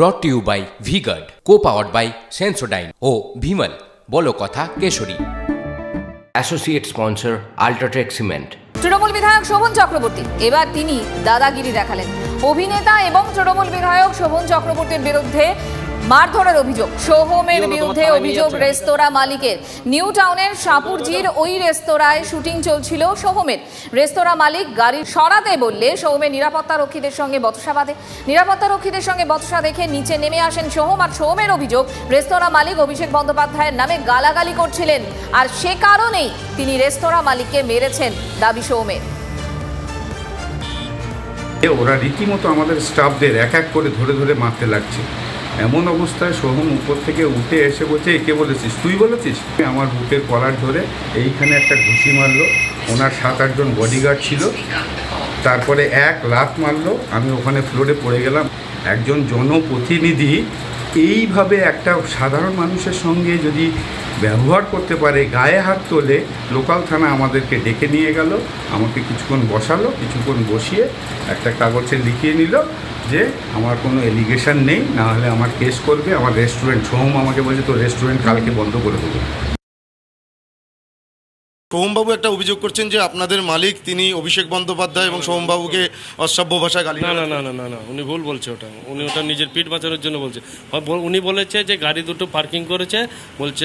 Brought to you by V Guard co powered by Sensodyne ও ভিমল বলো কথা Kesari. Associate sponsor UltraTech cement Trinamool বিধায়ক শোভন চক্রবর্তী এবার তিনি দাদাগিরি দেখালেন। অভিনেতা এবং তৃণমূল বিধায়ক শোভন চক্রবর্তীর বিরুদ্ধে মারধরের অভিযোগ। সোহমের বিরুদ্ধে অভিযোগ রেস্তোরাঁ মালিকের। নিউ টাউনের সাপুরজির ওই রেস্তোরাঁয় শুটিং চলছিল সোহমের রেস্তোরাঁ মালিক গাড়ি সরাতে বললে সোহমের নিরাপত্তা রক্ষীদের সঙ্গে বচসা বাঁধে। নিরাপত্তা রক্ষীদের সঙ্গে বচসা দেখে নিচে নেমে আসেন সোহম আর সোহমের অভিযোগ রেস্তোরাঁ মালিক অভিষেক বন্দ্যোপাধ্যায়ের নামে গালাগালি করছিলেন। আর সে কারণেই তিনি রেস্তোরাঁ মালিককে মেরেছেন দাবি সোহমের ওরা রীতিমতো আমাদের স্টাফদের এক এক করে ধরে ধরে মারতে লাগছে। এমন অবস্থায় সোহম উপর থেকে উঠে এসে বলছে একে বলেছিস? তুই বলেছিস? আমার বুকের কলার ধরে এইখানে একটা ঘুষি মারলো। ওনার সাত আটজন বডিগার্ড ছিল। তারপরে এক লাফ মারলো। আমি ওখানে ফ্লোরে পড়ে গেলাম। একজন জনপ্রতিনিধি, এইভাবে একটা সাধারণ মানুষের সঙ্গে যদি ব্যবহার করতে পারে, গায়ে হাত তোলে লোকাল থানা আমাদেরকে ডেকে নিয়ে গেল, আমাকে কিছুক্ষণ বসালো, কিছুক্ষণ বসিয়ে একটা কাগজে লিখিয়ে নিল যে আমার কোনো এলিগেশন নেই, না হলে আমার কেস করবে, আমার রেস্টুরেন্ট হোম আমাকে বলছে তো রেস্টুরেন্ট কালকে বন্ধ করে দেবো। সোহমবাবু একটা অভিযোগ করছেন যে আপনাদের মালিক তিনি অভিষেক বন্দ্যোপাধ্যায় এবং সোহমবাবুকে অসভ্য ভাষা গালি না না না না না না উনি ভুল বলছে ওটা। উনি ওটা নিজের পিঠ বাঁচানোর জন্য বলছে। উনি বলেছে যে গাড়ি দুটো পার্কিং করেছে বলছে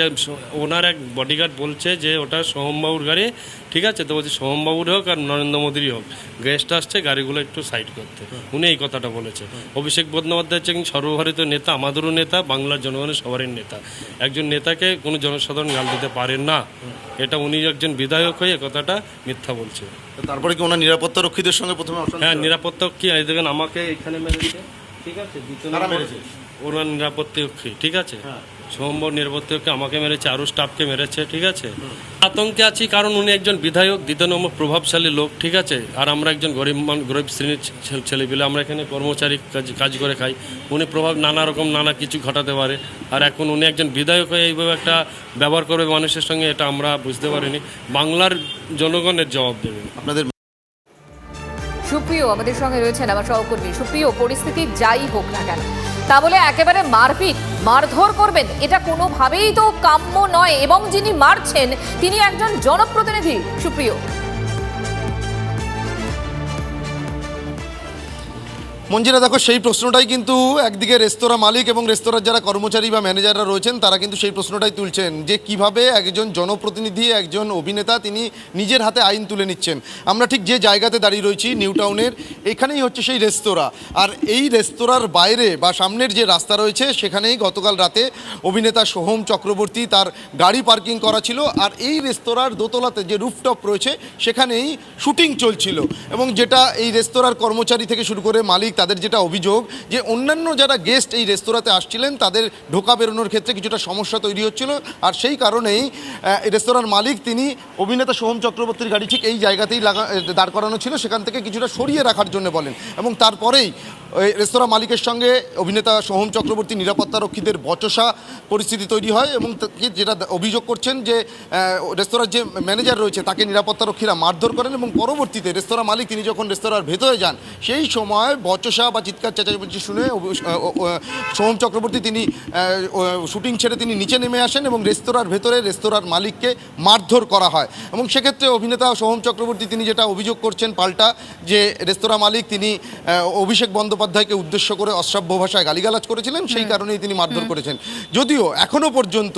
ওনার এক বডিগার্ড বলছে যে ওটা সোহমবাবুর গাড়ি ঠিক আছে? তো বলছে সোহমবাবুর হোক আর নরেন্দ্র মোদীরই হোক। গেস্ট আসছে গাড়িগুলো একটু সাইড করতে। উনি এই কথাটা বলেছে। অভিষেক বন্দ্যোপাধ্যায় হচ্ছে সর্বভারতীয় নেতা আমাদেরও নেতা বাংলার জনগণের সবারই নেতা। একজন নেতাকে কোনো জনসাধারণ গাল দিতে পারেন না। এটা উনি একজন বিধায়ক হয়ে কথাটা মিথ্যা বলছে তারপরে কি ওনার নিরাপত্তা রক্ষীদের সঙ্গে প্রথমে হ্যাঁ হয়? নিরাপত্তা কি এই দেখেন আমাকে এখানে মেরেছে ঠিক আছে? ওনার নিরাপত্তা রক্ষী ঠিক আছে সোমবার নিরাপত্তা রক্ষী আমাকে মেরেছে আরও স্টাফকে মেরেছে ঠিক আছে? আতঙ্কে আছি কারণ উনি একজন বিধায়ক দ্বিতীয় নম্বর প্রভাবশালী লোক ঠিক আছে? আর আমরা একজন গরিব মান- গরিব শ্রেণির ছেলেপিলে আমরা এখানে কর্মচারী কাজ কাজ করে খাই। উনি প্রভাব নানা রকম নানা কিছু ঘটাতে পারে। আর এখন উনি একজন বিধায়ক হয়ে এইভাবে একটা ব্যবহার করবে মানুষের সঙ্গে এটা আমরা বুঝতে পারিনি। বাংলার জনগণের জবাব দেবে। আপনাদের সুপ্রিয় আমাদের সঙ্গে রয়েছেন আমার সহকর্মী। সুপ্রিয় পরিস্থিতি যাই হোক না কেন তা বলে একেবারে মারপিট, মারধর করবেন। এটা কোনোভাবেই তো কাম্য নয় এবং যিনি মারছেন, তিনি একজন জনপ্রতিনিধি। সুপ্রিয়। মঞ্জিরা, দেখো, সেই প্রশ্নটাই কিন্তু একদিকে রেস্তোরাঁ মালিক এবং রেস্তোরাঁর যারা কর্মচারী বা ম্যানেজাররা রয়েছেন, তারা কিন্তু সেই প্রশ্নটাই তুলছেন যে কীভাবে একজন জনপ্রতিনিধি, একজন অভিনেতা তিনি নিজের হাতে আইন তুলে নিচ্ছেন। আমরা ঠিক যে জায়গাতে দাঁড়িয়ে রয়েছি, নিউ টাউনের, এখানেই হচ্ছে সেই রেস্তোরাঁ। আর এই রেস্তোরাঁর বাইরে বা সামনের যে রাস্তা রয়েছে, সেখানেই গতকাল রাতে অভিনেতা সোহম চক্রবর্তী তার গাড়ি পার্কিং করা ছিল আর এই রেস্তোরাঁর দোতলাতে যে রুফটপ রয়েছে, সেখানেই শুটিং চলছিল। এবং যেটা এই রেস্তোরাঁর কর্মচারী থেকে শুরু করে মালিক তাদের যেটা অভিযোগ যে অন্যান্য যারা গেস্ট এই রেস্তোরাঁতে আসছিলেন, তাদের ঢোকা বেরোনোর ক্ষেত্রে কিছুটা সমস্যা তৈরি হচ্ছিল। আর সেই কারণেই রেস্তোরাঁর মালিক তিনি অভিনেতা সোহম চক্রবর্তীর গাড়ি ঠিক এই জায়গাতেই লাগা দাঁড় করানো ছিল, সেখান থেকে কিছুটা সরিয়ে রাখার জন্য বলেন। এবং তারপরেই রেস্তোরাঁ মালিকের সঙ্গে অভিনেতা সোহম চক্রবর্তী নিরাপত্তা রক্ষীদের বচসা পরিস্থিতি তৈরি হয় এবং যেটা অভিযোগ করছেন যে রেস্তোরাঁর যে ম্যানেজার রয়েছে তাকে নিরাপত্তা রক্ষীরা মারধর করেন এবং পরবর্তীতে রেস্তোরাঁ মালিক তিনি যখন রেস্তোরাঁর ভেতরে যান, সেই সময় বচসা বা চিৎকার চেঁচামেচি শুনে সোহম চক্রবর্তী তিনি শুটিং ছেড়ে তিনি নিচে নেমে আসেন এবং রেস্তোরাঁর ভেতরে রেস্তোরাঁর মালিককে মারধর করা হয় এবং সেক্ষেত্রে অভিনেতা সোহম চক্রবর্তী তিনি যেটা অভিযোগ করছেন পাল্টা যে রেস্তোরাঁ মালিক তিনি অভিষেক অভিষেক বন্দ্যোপাধ্যায়কে উদ্দেশ্য করে অশ্রাব্য ভাষায় গালিগালাজ করেছিলেন সেই কারণেই তিনি মারধর করেছেন। যদিও এখনও পর্যন্ত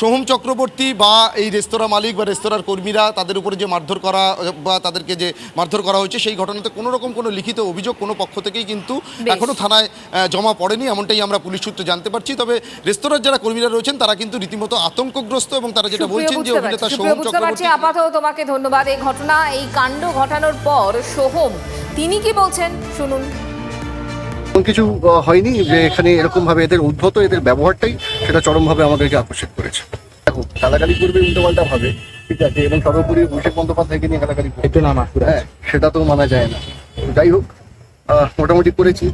সোহম চক্রবর্তী বা এই রেস্তোরাঁ মালিক বা রেস্তোরাঁর কর্মীরা তাদের উপরে যে মারধর করা বা তাদেরকে যে মারধর করা হয়েছে সেই ঘটনাতে কোনো রকম কোনো লিখিত অভিযোগ কোনো পক্ষ থেকেই কিন্তু। এখনও থানায় জমা পড়েনি এমনটাই আমরা পুলিশ সূত্রে জানতে পারছি। তবে রেস্তোরাঁর যারা কর্মীরা রয়েছেন তারা কিন্তু রীতিমতো আতঙ্কগ্রস্ত এবং তারা যেটা বলছেন যে অভিনেতা সোহম চক্রবর্তী আপাতত তোমাকে ধন্যবাদ। এই ঘটনা এই কাণ্ড ঘটানোর পর সোহম তিনি কি বলছেন? শুনুন। কিছু হয়নি যে এখানে এরকম ভাবে এদের উদ্ভূত এদের ব্যবহারটাই সেটা চরমভাবে আমাদেরকে আকর্ষিত করেছে। দেখো গালাগালি করবে উল্টোপাল্টা ভাবে ঠিক আছে এবং সর্বোপরি অভিষেক বন্দ্যোপাধ্যায়কে নিয়ে গালাগালি করবে। একটু নামা হ্যাঁ সেটা তো মানা যায় না। যাই হোক আহ, মোটামুটি করেছি।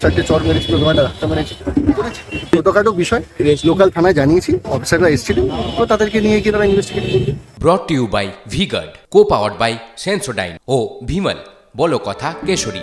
চারটে চর মেরেছিল তোমার রাস্তা মেরেছি। করেছি। ছোটখাটো বিষয় লোকাল থানায় জানিয়েছি অফিসাররা এসেছিলেন তো তাদেরকে নিয়ে গিয়ে তারা ইনভেস্টিগেট করবে। Brought to you by V Guard co powered by Sensodyne ও ভিমল বলো কথা Kesari.